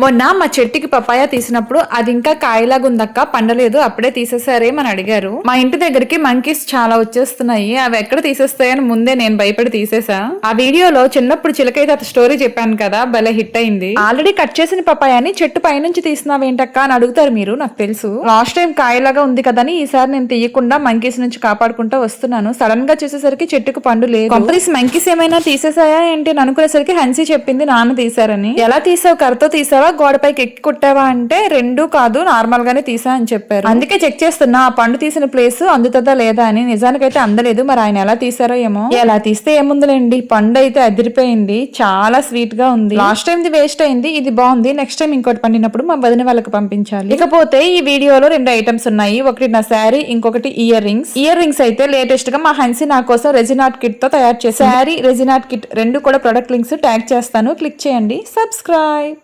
మొన్న మా చెట్టుకి పపాయ తీసినప్పుడు అది ఇంకా కాయలాగా ఉందక్క పండలేదు అప్పుడే తీసేసారేమని అడిగారు. మా ఇంటి దగ్గరికి మంకీస్ చాలా వచ్చేస్తున్నాయి అవి ఎక్కడ తీసేస్తాయని ముందే నేను భయపడి తీసేసా. ఆ వీడియోలో చిన్నప్పుడు చిలకైతే తాత స్టోరీ చెప్పాను కదా భలే హిట్ అయింది. ఆల్రెడీ కట్ చేసిన పపాయాని చెట్టు పైనుంచి తీసినావేంటక్క అని అడుగుతారు మీరు నాకు తెలుసు. లాస్ట్ టైం కాయలాగా ఉంది కదని ఈసారి నేను తీయకుండా మంకీస్ నుంచి కాపాడుకుంటూ వస్తున్నాను. సడన్గా చూసేసరికి చెట్టుకు పండు లేదు. కంపెనీస్ మంకీస్ ఏమైనా తీసేసాయా ఏంటి అని అనుకునేసరికి హన్సీ చెప్పింది నాన్న తీసారని ఎలా తీసావు కర్రతో తీసావు గోడపైకి ఎక్కి కుట్టావా అంటే రెండు కాదు నార్మల్ గానే తీసా అని చెప్పారు. అందుకే చెక్ చేస్తున్నా ఆ పండు తీసిన ప్లేస్ అందుతుందా లేదా అని. నిజానికైతే అందలేదు మరి ఆయన ఎలా తీసారో ఏమో. ఎలా తీస్తే ఏముందిలేండి? పండు అయితే అదిరిపోయింది చాలా స్వీట్గా ఉంది. లాస్ట్ టైం ది వేస్ట్ అయింది ఇది బాగుంది. నెక్స్ట్ టైం ఇంకోటి పండినప్పుడు మా వదిన వాళ్ళకి పంపించాలి. ఇకపోతే ఈ వీడియోలో రెండు ఐటమ్స్ ఉన్నాయి. ఒకటి నా శారీ ఇంకొకటి ఇయర్ రింగ్స్ ఇయర్ రింగ్స్ అయితే లేటెస్ట్గా మా హన్సీ నా కోసం రెజినాట్ కిట్తో తయారు చేశారు. శారీ రెజినాట్ కిట్ రెండు కూడా ప్రొడక్ట్ లింక్స్ ట్యాగ్ చేస్తాను. క్లిక్ చేయండి. సబ్స్క్రైబ్